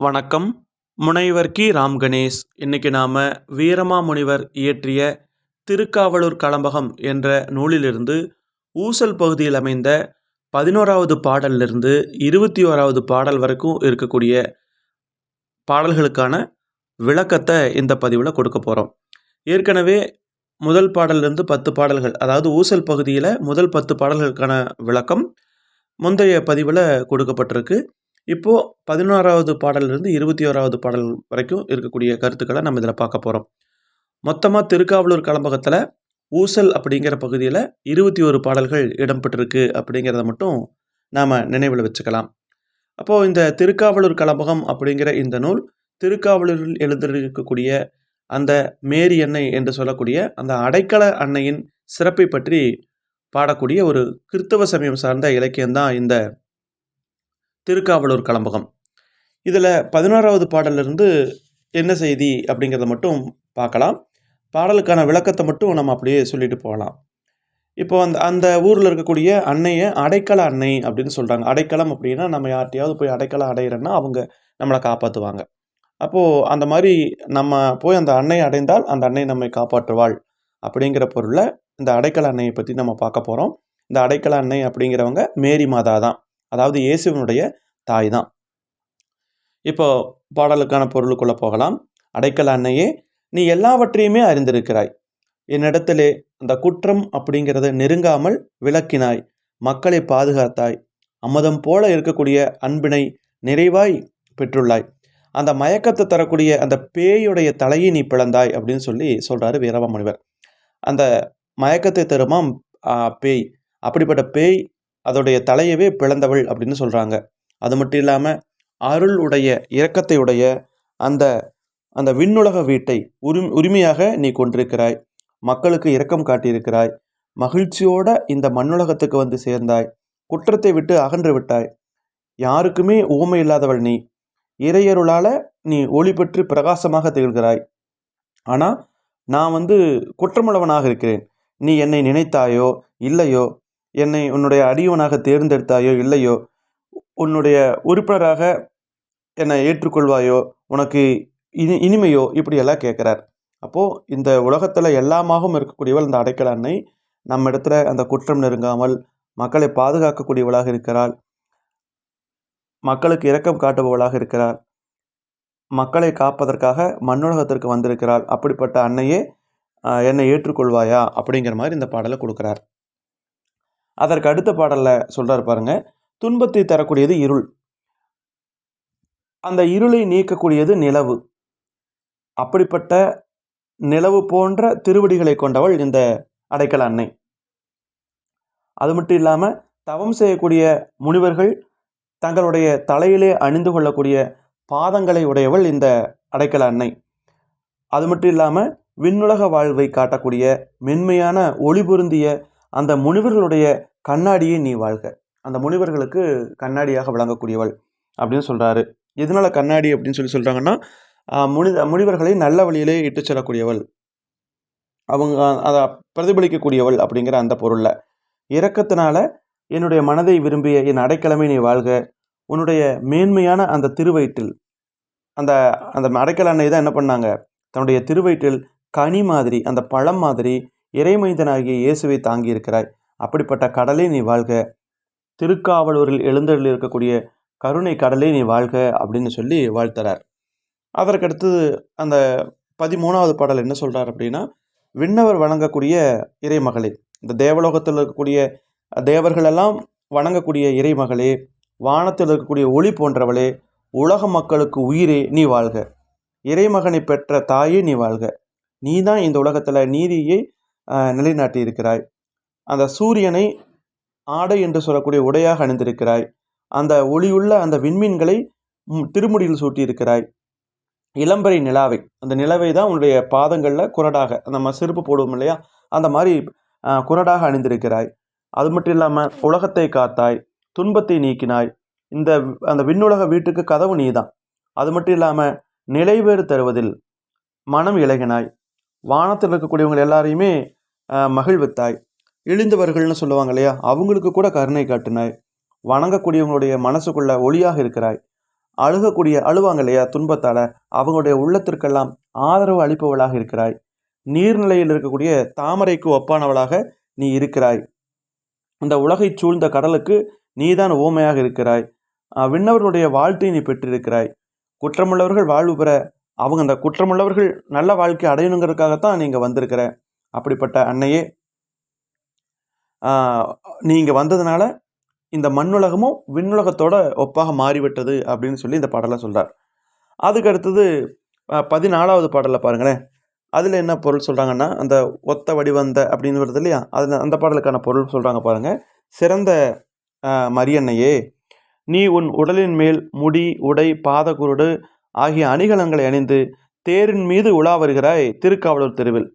வணக்கம். முனைவர் கி. ராம் கணேஷ். இன்னைக்கு நாம் வீரமாமுனிவர் இயற்றிய திருக்காவலூர் களம்பகம் என்ற நூலிலிருந்து ஊசல் பகுதியில் அமைந்த பதினோராவது பாடலிலிருந்து இருபத்தி ஓராவது பாடல் வரைக்கும் இருக்கக்கூடிய பாடல்களுக்கான விளக்கத்தை இந்த பதிவில் கொடுக்க போகிறோம் ஏற்கனவே முதல் பாடலிருந்து பத்து பாடல்கள் அதாவது ஊசல் பகுதியில் முதல் பத்து பாடல்களுக்கான விளக்கம் முந்தைய பதிவில் கொடுக்கப்பட்டிருக்கு. இப்போது பதினோராவது பாடலிருந்து இருபத்தி ஓராவது பாடல் வரைக்கும் இருக்கக்கூடிய கருத்துக்களை நம்ம இதில் பார்க்க போகிறோம் மொத்தமாக திருக்காவலூர் கலம்பகத்தில் ஊசல் அப்படிங்கிற பகுதியில் இருபத்தி ஒரு பாடல்கள் இடம்பெற்றிருக்கு அப்படிங்கிறத மட்டும் நாம் நினைவில் வச்சுக்கலாம். அப்போது இந்த திருக்காவலூர் கலம்பகம் அப்படிங்கிற இந்த நூல் திருக்காவலூரில் எழுந்திருக்கக்கூடிய அந்த மேரி அன்னை என்று சொல்லக்கூடிய அந்த அடைக்கல அன்னையின் சிறப்பை பற்றி பாடக்கூடிய ஒரு கிறித்தவ சமயம் சார்ந்த இலக்கியம்தான் இந்த திருக்காவலூர் களம்பகம் இதில் பதினோராவது பாடலிருந்து என்ன செய்தி அப்படிங்கிறத மட்டும் பார்க்கலாம். பாடலுக்கான விளக்கத்தை மட்டும் நம்ம அப்படியே சொல்லிட்டு போகலாம். இப்போ அந்த அந்த ஊரில் இருக்கக்கூடிய அன்னையை அடைக்கல அன்னை அப்படின்னு சொல்கிறாங்க அடைக்கலம் அப்படின்னா நம்ம யார்கிட்டையாவது போய் அடைக்கலம் அடையிறோன்னா அவங்க நம்மளை காப்பாற்றுவாங்க அப்போது அந்த மாதிரி நம்ம போய் அந்த அன்னை அடைந்தால் அந்த அன்னை நம்மை காப்பாற்றுவாள் அப்படிங்கிற பொருளில் இந்த அடைக்கல அன்னையை பற்றி நம்ம பார்க்க போகிறோம் இந்த அடைக்கல அன்னை அப்படிங்கிறவங்க மேரி மாதா தான். அதாவது இயேசுவனுடைய தாய் தான் இப்போ பாடலுக்கான பொருளுக்குள்ளே போகலாம். அடைக்கல அன்னையே நீ எல்லாவற்றையுமே அறிந்திருக்கிறாய். என்னிடத்திலே அந்த குற்றம் அப்படிங்கிறத நெருங்காமல் விளக்கினாய். மக்களை பாதுகாத்தாய். அம்மதம் போல இருக்கக்கூடிய அன்பினை நிறைவாய் பெற்றுள்ளாய். அந்த மயக்கத்தை தரக்கூடிய அந்த பேயுடைய தலையை நீ பிளந்தாய் அப்படின்னு சொல்லி சொல்கிறாரு வீரவ முனிவர். அந்த மயக்கத்தை தருமாம் பேய். அப்படிப்பட்ட பேய் அதோடைய தலையவே பிளந்தவள் அப்படின்னு சொல்கிறாங்க அது மட்டும் இல்லாமல் அருள் உடைய இரக்கத்தை உடைய அந்த அந்த விண்ணுலக வீட்டை உரி உரிமையாக நீ கொண்டிருக்கிறாய். மக்களுக்கு இரக்கம் காட்டியிருக்கிறாய். மகிழ்ச்சியோட இந்த மண்ணுலகத்துக்கு வந்து சேர்ந்தாய். குற்றத்தை விட்டு அகன்று விட்டாய். யாருக்குமே ஊமை இல்லாதவள் நீ. இறையருளால் நீ ஒளி பெற்று பிரகாசமாக திகழ்கிறாய். ஆனால் நான் வந்து குற்றமுள்ளவனாக இருக்கிறேன். நீ என்னை நினைத்தாயோ இல்லையோ என்னை உன்னுடைய அடியவனாக தேர்ந்தெடுத்தாயோ இல்லையோ உன்னுடைய உறுப்பினராக என்னை ஏற்றுக்கொள்வாயோ உனக்கு இனி இனிமையோ இப்படியெல்லாம் கேட்குறார். அப்போது இந்த உலகத்தில் எல்லாமாகவும் இருக்கக்கூடியவள் இந்த அடைக்கல அன்னை நம்ம இடத்துல அந்த குற்றம் நெருங்காமல் மக்களை பாதுகாக்கக்கூடியவளாக இருக்கிறாள். மக்களுக்கு இரக்கம் காட்டுபவளாக இருக்கிறார் மக்களை காப்பதற்காக மண்ணுலகத்திற்கு வந்திருக்கிறாள். அப்படிப்பட்ட அன்னையே என்னை ஏற்றுக்கொள்வாயா? அப்படிங்கிற மாதிரி இந்த பாடலை கொடுக்குறார். அதற்கு அடுத்த பாடலில் சொல்கிறார் பாருங்க. துன்பத்தை தரக்கூடியது இருள். அந்த இருளை நீக்கக்கூடியது நிலவு. அப்படிப்பட்ட நிலவு போன்ற திருவடிகளை கொண்டவள் இந்த அடைக்கல அன்னை. அது மட்டும் இல்லாமல் தவம் செய்யக்கூடிய முனிவர்கள் தங்களுடைய தலையிலே அணிந்து கொள்ளக்கூடிய பாதங்களை உடையவள் இந்த அடைக்கல அன்னை. அது மட்டும் இல்லாமல் விண்ணுலக வாழ்வை காட்டக்கூடிய மென்மையான ஒளி பொருந்திய அந்த முனிவர்களுடைய கண்ணாடியே நீ வாழ்க. அந்த முனிவர்களுக்கு கண்ணாடியாக விளங்கக்கூடியவள் அப்படின்னு சொல்கிறாரு எதனால் கண்ணாடி அப்படின்னு சொல்லி சொல்கிறாங்கன்னா முனித முனிவர்களை நல்ல வழியிலே இட்டு செல்லக்கூடியவள். அவங்க அதை பிரதிபலிக்கக்கூடியவள் அப்படிங்கிற அந்த பொருளில். இறக்கத்தினால என்னுடைய மனதை விரும்பிய என் அடைக்கலமை நீ வாழ்க. உன்னுடைய மேன்மையான அந்த திருவயிற்றில் அந்த அந்த அடைக்கல அன்னை தான் என்ன பண்ணாங்க? தன்னுடைய திருவயிற்றில் கனி மாதிரி அந்த பழம் மாதிரி இறைமைந்தனாகிய இயேசுவை தாங்கி இருக்கிறாய் அப்படிப்பட்ட கடலே நீ வாழ்க. திருக்காவலூரில் எழுந்தருள் இருக்கக்கூடிய கருணை கடலே நீ வாழ்க அப்படின்னு சொல்லி வாழ்த்துறார். அதற்கடுத்து அந்த பதிமூணாவது பாடல் என்ன சொல்கிறார் அப்படின்னா விண்ணவர் வணங்கக்கூடிய இறைமகளே இந்த தேவலோகத்தில் இருக்கக்கூடிய தேவர்களெல்லாம் வணங்கக்கூடிய இறைமகளே வானத்தில் இருக்கக்கூடிய ஒளி போன்றவளே உலக மக்களுக்கு உயிரே நீ வாழ்க. இறைமகனை பெற்ற தாயே நீ வாழ்க. நீ தான் இந்த உலகத்தில் நீதியை நிலைநாட்டி இருக்கிறாய் அந்த சூரியனை ஆடை என்று சொல்லக்கூடிய உடையாக அணிந்திருக்கிறாய். அந்த ஒளியுள்ள அந்த விண்மீன்களை திருமுடியில் சூட்டியிருக்கிறாய். இளம்பரை நிலாவை அந்த நிலவை தான் உன்னுடைய பாதங்களில் குரடாக நம்ம செருப்பு போடுவோம் இல்லையா? அந்த மாதிரி குரடாக அணிந்திருக்கிறாய். அது மட்டும் இல்லாமல் உலகத்தை காத்தாய் துன்பத்தை நீக்கினாய். இந்த அந்த விண்ணுலக வீட்டுக்கு கதவு நீதான். அது மட்டும் இல்லாமல் நிலைவேறு தருவதில் மனம் இழகினாய் வானத்தில் இருக்கக்கூடியவங்க எல்லாரையுமே மகிழ்வித்தாய். இழிந்தவர்கள்னு சொல்லுவாங்க இல்லையா? அவங்களுக்கு கூட கருணை காட்டினாய். வணங்கக்கூடியவங்களுடைய மனசுக்குள்ள ஒளியாக இருக்கிறாய். அழுகக்கூடிய அழுவாங்க இல்லையா துன்பத்தால்? அவங்களுடைய உள்ளத்திற்கெல்லாம் ஆதரவு அளிப்பவளாக இருக்கிறாய். நீர்நிலையில் இருக்கக்கூடிய தாமரைக்கு ஒப்பானவளாக நீ இருக்கிறாய். இந்த உலகை சூழ்ந்த கடலுக்கு நீதான் ஓமையாக இருக்கிறாய். விண்ணவர்களுடைய வாழ்த்தை நீ பெற்றிருக்கிறாய். குற்றமுள்ளவர்கள் வாழ்வு பெற அவங்க அந்த குற்றமுள்ளவர்கள் நல்ல வாழ்க்கை அடையணுங்கிறதுக்காகத்தான் நீங்கள் வந்திருக்கிற. அப்படிப்பட்ட அன்னையே நீங்கள் வந்ததுனால இந்த மண்ணுலகமும் விண்ணுலகத்தோட ஒப்பாக மாறிவிட்டது அப்படின்னு சொல்லி இந்த பாடலை சொல்கிறார் அதுக்கு அடுத்தது பதினாலாவது பாடலில் பாருங்களேன். அதில் என்ன பொருள் சொல்கிறாங்கன்னா அந்த ஒத்த வடிவந்த அப்படின்னு வருது இல்லையா? அது அந்த பாடலுக்கான பொருள் சொல்கிறாங்க பாருங்கள் சிறந்த மரியன்னையே நீ உன் உடலின் மேல் முடி உடை பாதகுருடு ஆகிய அணிகலன்களை அணிந்து தேரின் மீது உலா வருகிறாய் திருக்காவலூர் தெருவில்.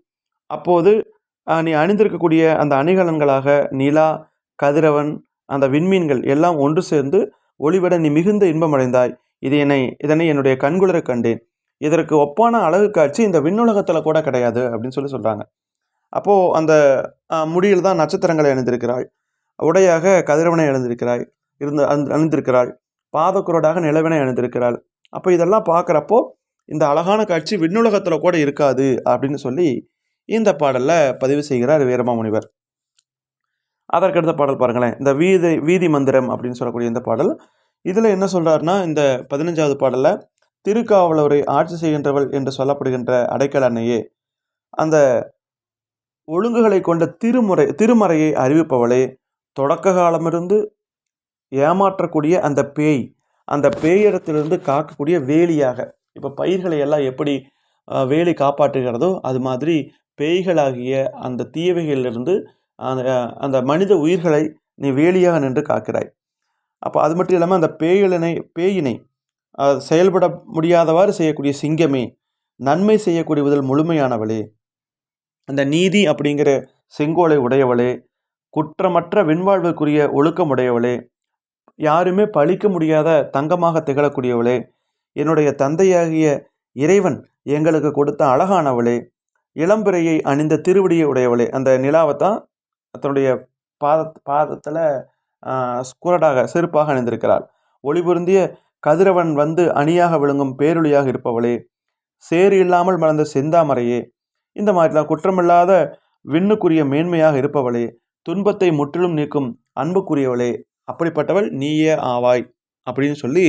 அப்போது நீ அணிந்திருக்கக்கூடிய அந்த அணிகலன்களாக நிலா கதிரவன் அந்த விண்மீன்கள் எல்லாம் ஒன்று சேர்ந்து ஒளிவிட நீ மிகுந்த இன்பமடைந்தாய். இது என்னை இதனை என்னுடைய கண்குளிர கண்டேன். இதற்கு ஒப்பான அழகு காட்சி இந்த விண்ணுலகத்தில் கூட கிடையாது அப்படின்னு சொல்லி சொல்கிறாங்க அப்போது அந்த முடியில் தான் நட்சத்திரங்களை அணிந்திருக்கிறாள். உடையாக கதிரவனை அணிந்திருக்கிறாய் இருந்து அணிந்து- அணிந்திருக்கிறாள். பாதக்குரோடாக நிலவினை அணிந்திருக்கிறாள். அப்போ இதெல்லாம் பார்க்குறப்போ இந்த அழகான காட்சி விண்ணுலகத்தில் கூட இருக்காது அப்படின்னு சொல்லி இந்த பாடலில் பதிவு செய்கிறார் வீரமாமுனிவர். அதற்கடுத்த பாடல் பாருங்களேன். இந்த வீதி வீதி மந்திரம் அப்படின்னு சொல்லக்கூடிய இந்த பாடல். இதில் என்ன சொல்கிறாருன்னா இந்த பதினஞ்சாவது பாடலில் திருக்காவலூரை ஆட்சி செய்கின்றவள் என்று சொல்லப்படுகின்ற அடைக்கல் அன்னையே அந்த ஒழுங்குகளை கொண்ட திருமுறை திருமறையை அறிவிப்பவளே தொடக்க காலமிருந்து ஏமாற்றக்கூடிய அந்த பேய் அந்த பேயிடத்திலிருந்து காக்கக்கூடிய வேலியாக. இப்போ பயிர்களை எல்லாம் எப்படி வேலி காப்பாற்றுகிறதோ அது மாதிரி பேய்களாகிய அந்த தீயவைகளிலிருந்து அந்த அந்த மனித உயிர்களை நீ வேலியாக நின்று காக்கிறாய். அப்போ அது மட்டும் இல்லாமல் அந்த பேய்களினை பேயினை செயல்பட முடியாதவாறு செய்யக்கூடிய சிங்கமே நன்மை செய்யக்கூடியதில் முழுமையானவளே. அந்த நீதி அப்படிங்கிற செங்கோலை உடையவளே குற்றமற்ற விண்வாழ்வுக்குரிய ஒழுக்கம் உடையவளே யாருமே பழிக்க முடியாத தங்கமாக திகழக்கூடியவளே என்னுடைய தந்தையாகிய இறைவன் எங்களுக்கு கொடுத்த அழகானவளே இளம்பிறையை அணிந்த திருவடியை உடையவளே. அந்த நிலாவை தான் தன்னுடைய பாத பாதத்தில் குரடாக செருப்பாக அணிந்திருக்கிறாள். ஒளிபுருந்திய கதிரவன் வந்து அணியாக விளங்கும் பேரொழியாக இருப்பவளே. சேறு இல்லாமல் மலர்ந்த செந்தாமரையே. இந்த மாதிரிலாம் குற்றமில்லாத விண்ணுக்குரிய மேன்மையாக இருப்பவளே. துன்பத்தை முற்றிலும் நீக்கும் அன்புக்குரியவளே. அப்படிப்பட்டவள் நீயே ஆவாய் அப்படின்னு சொல்லி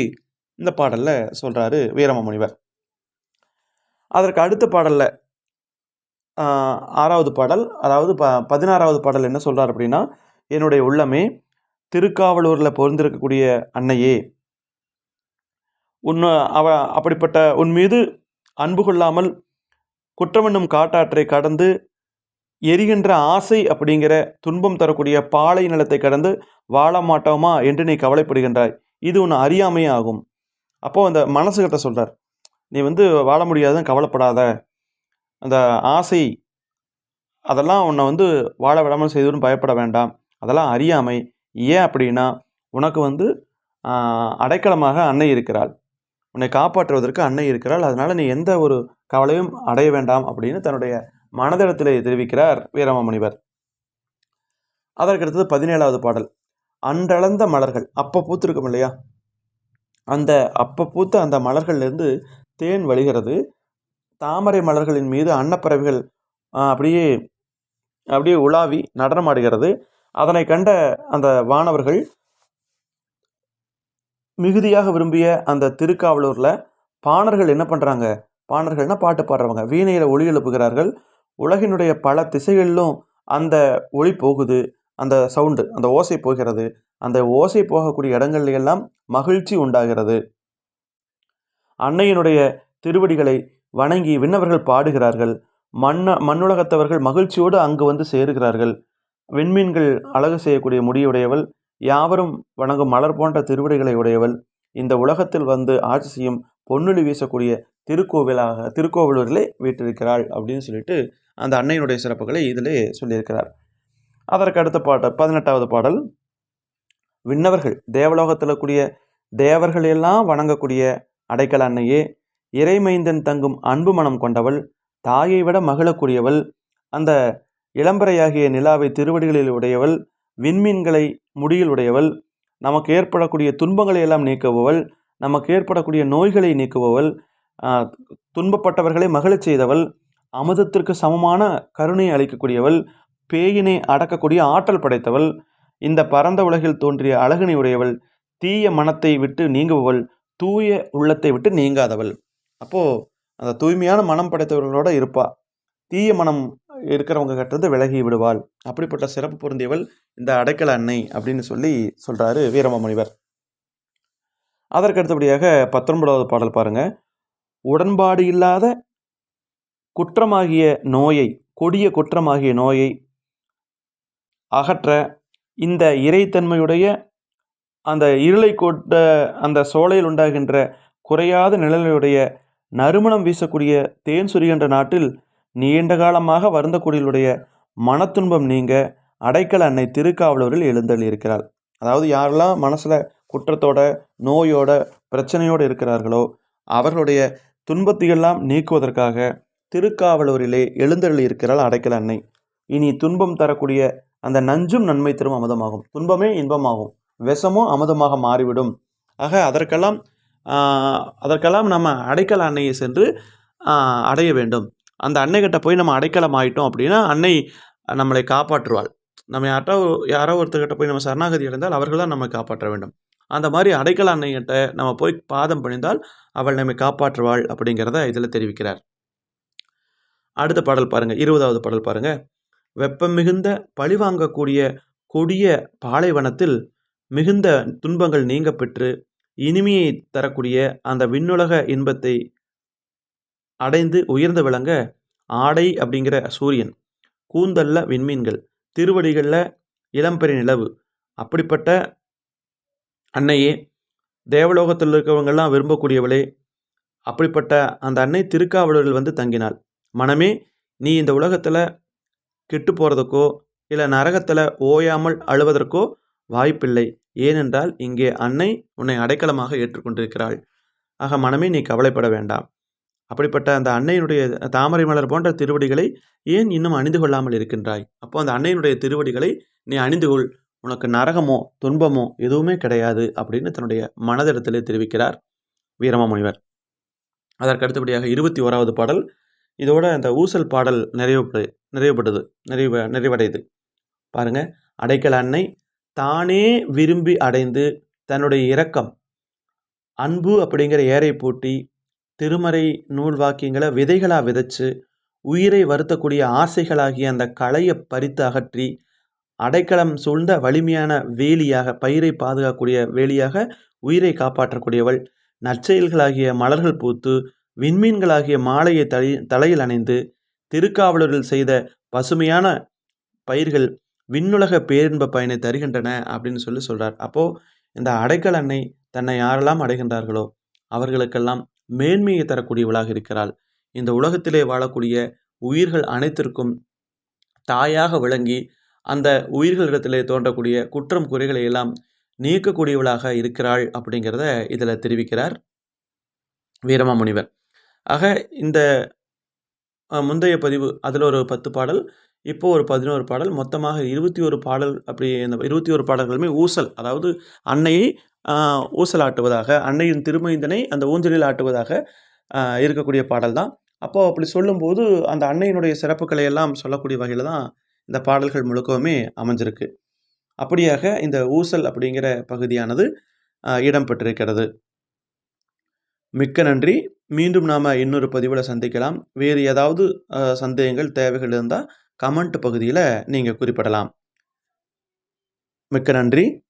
இந்த பாடலில் சொல்கிறாரு வீரம முனிவர் அதற்கு அடுத்த பாடலில் ஆறாவது பாடல் அதாவது ப பதினாறாவது பாடல் என்ன சொல்கிறார் அப்படின்னா என்னுடைய உள்ளமே திருக்காவலூரில் பொருந்திருக்கக்கூடிய அன்னையே உன் அவ அப்படிப்பட்ட உன் மீது அன்பு கொள்ளாமல் குற்றமென்னும் காட்டாற்றை கடந்து எரிகின்ற ஆசை அப்படிங்கிற துன்பம் தரக்கூடிய பாலை நிலத்தை கடந்து வாழ மாட்டோமா என்று நீ கவலைப்படுகின்றாய். இது உன் அறியாமையே ஆகும். அப்போது அந்த மனசுகிட்ட சொல்கிறார் நீ வந்து வாழ முடியாதுன்னு கவலைப்படாத. அந்த ஆசை அதெல்லாம் உன்னை வந்து வாழ விடாமல் செய்துன்னு பயப்பட வேண்டாம். அதெல்லாம் அறியாமை. ஏன் அப்படின்னா உனக்கு வந்து அடைக்கலமாக அன்னை இருக்கிறாள். உன்னை காப்பாற்றுவதற்கு அன்னை இருக்கிறாள். அதனால் நீ எந்த ஒரு கவலையும் அடைய வேண்டாம் அப்படின்னு தன்னுடைய மனதிடத்தில் தெரிவிக்கிறார் வீரமாமுனிவர். அதற்கடுத்தது பதினேழாவது பாடல். அன்றளந்த மலர்கள். அப்போ பூத்திருக்கும் இல்லையா? அந்த அப்போ பூத்த அந்த மலர்கள்லேருந்து தேன் வழிகிறது. தாமரை மலர்களின் மீது அன்னப்பறவைகள் அப்படியே அப்படியே உலாவி நடனமாடுகிறது. அதனை கண்ட அந்த வானவர்கள் மிகுதியாக விரும்பிய அந்த திருக்காவலூரில் பாணர்கள் என்ன பண்ணுறாங்க பாணர்கள்னால் பாட்டு பாடுறவங்க. வீணையில் ஒளி எழுப்புகிறார்கள். உலகினுடைய பல திசைகளிலும் அந்த ஒளி போகுது. அந்த சவுண்டு அந்த ஓசை போகிறது. அந்த ஓசை போகக்கூடிய இடங்கள்ல எல்லாம் மகிழ்ச்சி உண்டாகிறது. அன்னையினுடைய திருவடிகளை வணங்கி விண்ணவர்கள் பாடுகிறார்கள். மண்ண மண்ணுலகத்தவர்கள் மகிழ்ச்சியோடு அங்கு வந்து சேருகிறார்கள். விண்மீன்கள் அழகு செய்யக்கூடிய முடியுடையவள் யாவரும் வணங்கும் மலர் போன்ற திருவிடைகளை உடையவள். இந்த உலகத்தில் வந்து ஆட்சி செய்யும் பொன்னொழி வீசக்கூடிய திருக்கோவிலாக திருக்கோவிலூரிலே வீற்றிருக்கிறாள் அப்படின்னு சொல்லிட்டு அந்த அன்னையினுடைய சிறப்புகளை இதிலே சொல்லியிருக்கிறார். அதற்கு அடுத்த பாடல் பதினெட்டாவது பாடல். விண்ணவர்கள் தேவலோகத்தில் கூடிய தேவர்கள் எல்லாம் வணங்கக்கூடிய அடைக்கல அன்னையே இறைமைந்தன் தங்கும் அன்பு மனம் கொண்டவள் தாயை விட மகிழக்கூடியவள் அந்த இளம்பரையாகிய நிலாவை திருவடிகளில் உடையவள் விண்மீன்களை முடியில் உடையவள் நமக்கு ஏற்படக்கூடிய துன்பங்களை எல்லாம் நீக்குபவள் நமக்கு ஏற்படக்கூடிய நோய்களை நீக்குபவள் துன்பப்பட்டவர்களை மகிழச் செய்தவள் அமுதத்திற்கு சமமான கருணை அளிக்கக்கூடியவள் பேயினை அடக்கக்கூடிய ஆற்றல் படைத்தவள் இந்த பரந்த உலகில் தோன்றிய அழகினை உடையவள் தீய மனத்தை விட்டு நீங்குபவள் தூய உள்ளத்தை விட்டு நீங்காதவள். அப்போது அந்த தூய்மையான மனம் படைத்தவர்களோட இருப்பாள் தீய மனம் இருக்கிறவங்க கிட்டேருந்து விலகி விடுவாள். அப்படிப்பட்ட சிறப்பு பொருந்தியவள் இந்த அடைக்கல அன்னை அப்படின்னு சொல்லி சொல்கிறாரு வீரமாமுனிவர். அதற்கு அடுத்தபடியாக பத்தொன்பதாவது பாடல் பாருங்க. உடன்பாடு இல்லாத குற்றமாகிய நோயை கொடிய குற்றமாகிய நோயை அகற்ற இந்த இறைத்தன்மையுடைய அந்த இருளை கொட்ட அந்த சோலையில் உண்டாகின்ற குறையாத நிழலையுடைய நறுமணம் வீசக்கூடிய தேன் சுரிகின்ற நாட்டில் நீண்ட காலமாக வருந்தக்கூடியவருடைய மனத்துன்பம் நீங்க அடைக்கல அன்னை திருக்காவலூரில் எழுந்தள்ளி இருக்கிறாள் அதாவது யாரெல்லாம் மனசில் குற்றத்தோட நோயோட பிரச்சனையோடு இருக்கிறார்களோ அவர்களுடைய துன்பத்தையெல்லாம் நீக்குவதற்காக திருக்காவலூரிலே எழுந்தள்ளி இருக்கிறாள் அடைக்கல அன்னை. இனி துன்பம் தரக்கூடிய அந்த நஞ்சும் நன்மை தரும் அமுதமாகும். துன்பமே இன்பமாகும். விஷமும் அமுதமாக மாறிவிடும். ஆக அதற்கெல்லாம் அதற்கெல்லாம் நம்ம அடைக்கல அன்னையை சென்று அடைய வேண்டும். அந்த அன்னைகிட்ட போய் நம்ம அடைக்கலம் ஆயிட்டோம் அப்படின்னா அன்னை நம்மளை காப்பாற்றுவாள். நம்ம யார்ட்டோ யாரோ ஒருத்தர்கிட்ட போய் நம்ம சரணாகதி அடைந்தால் அவர்கள் தான் நம்மை காப்பாற்ற வேண்டும். அந்த மாதிரி அடைக்கல அன்னைகிட்ட நம்ம போய் பாதம் பணிந்தால் அவள் நம்மை காப்பாற்றுவாள் அப்படிங்கிறத இதில் தெரிவிக்கிறார். அடுத்த பாடல் பாருங்கள் இருபதாவது பாடல் பாருங்கள் வெப்பம் மிகுந்த பழிவாங்கக்கூடிய கொடிய பாலைவனத்தில் மிகுந்த துன்பங்கள் நீங்க பெற்று இனிமையை தரக்கூடிய அந்த விண்ணுலக இன்பத்தை அடைந்து உயர்ந்து விளங்க ஆடை அப்படிங்கிற சூரியன் கூந்தல்ல விண்மீன்கள் திருவடிகளில் இளம்பெரி நிலவு. அப்படிப்பட்ட அன்னையே தேவலோகத்தில் இருக்கிறவங்கெல்லாம் விரும்பக்கூடியவளே. அப்படிப்பட்ட அந்த அன்னை திருக்காவலூரில் வந்து தங்கினாள். மனமே நீ இந்த உலகத்தில் கெட்டு போகிறதுக்கோ இல்லை நரகத்தில் ஓயாமல் அழுவதற்கோ வாய்ப்பில்லை. ஏனென்றால் இங்கே அன்னை உன்னை அடைக்கலமாக ஏற்றுக்கொண்டிருக்கிறாள். ஆக மனமே நீ கவலைப்பட வேண்டாம். அப்படிப்பட்ட அந்த அன்னையினுடைய தாமரை மலர் போன்ற திருவடிகளை ஏன் இன்னும் அணிந்து கொள்ளாமல் இருக்கின்றாய்? அப்போ அந்த அன்னையினுடைய திருவடிகளை நீ அணிந்து கொள். உனக்கு நரகமோ துன்பமோ எதுவுமே கிடையாது அப்படின்னு தன்னுடைய மனதிடத்திலே தெரிவிக்கிறார் வீரமாமுனிவர். அதற்கு அடுத்தபடியாக இருபத்தி ஓராவது பாடல். இதோட அந்த ஊசல் பாடல் நிறைவு நிறைவுபடுது நிறைவு நிறைவடையுது. பாருங்க அடைக்கல அன்னை தானே விரும்பி அடைந்து தன்னுடைய இரக்கம் அன்பு அப்படிங்கிற ஏரை பூட்டி திருமறை நூல் வாக்கியங்களை விதைகளாக விதைச்சு உயிரை வருத்தக்கூடிய ஆசைகளாகிய அந்த களையை பறித்து அகற்றி அடைக்கலம் சூழ்ந்த வலிமையான வேலியாக பயிரை பாதுகாக்கக்கூடிய வேலியாக உயிரை காப்பாற்றக்கூடியவள் நற்செயல்களாகிய மலர்கள் பூத்து விண்மீன்களாகிய மாலையை தலை தலையில் அணைந்து திருக்காவலூரில் செய்த பசுமையான பயிர்கள் விண்ணுலக பேரின்ப பயனை தருகின்றன அப்படின்னு சொல்லி சொல்றார். அப்போ இந்த அடைக்கல் அன்னை தன்னை யாரெல்லாம் அடைகின்றார்களோ அவர்களுக்கெல்லாம் மேன்மையை தரக்கூடியவளாக இருக்கிறாள். இந்த உலகத்திலே வாழக்கூடிய உயிர்கள் அனைத்திற்கும் தாயாக விளங்கி அந்த உயிர்களிடத்திலே தோன்றக்கூடிய குற்றம் குறைகளை எல்லாம் நீக்கக்கூடியவளாக இருக்கிறாள் அப்படிங்கிறத இதில் தெரிவிக்கிறார் வீரமாமுனிவர். ஆக இந்த முந்தைய பதிவு அதில் ஒரு பத்து பாடல் இப்போ ஒரு பதினோரு பாடல் மொத்தமாக இருபத்தி ஒரு பாடல் அப்படி இந்த இருபத்தி ஒரு பாடல்களுமே ஊசல் அதாவது அன்னையை ஊசலாட்டுவதாக ஊசல் ஆட்டுவதாக அன்னையின் திருமைந்தனை அந்த ஊஞ்சலில் ஆட்டுவதாக இருக்கக்கூடிய பாடல் தான். அப்போது அப்படி சொல்லும்போது அந்த அன்னையினுடைய சிறப்புகளை எல்லாம் சொல்லக்கூடிய வகையில் தான் இந்த பாடல்கள் முழுக்கவுமே அமைஞ்சிருக்கு. அப்படியாக இந்த ஊசல் அப்படிங்கிற பகுதியானது இடம்பெற்றிருக்கிறது. மிக்க நன்றி. மீண்டும் நாம் இன்னொரு பதிவில் சந்திக்கலாம். வேறு ஏதாவது சந்தேகங்கள் தேவைகள் இருந்தால் கமெண்ட் பகுதியில் நீங்கள் குறிப்பிடலாம். மிக்க நன்றி.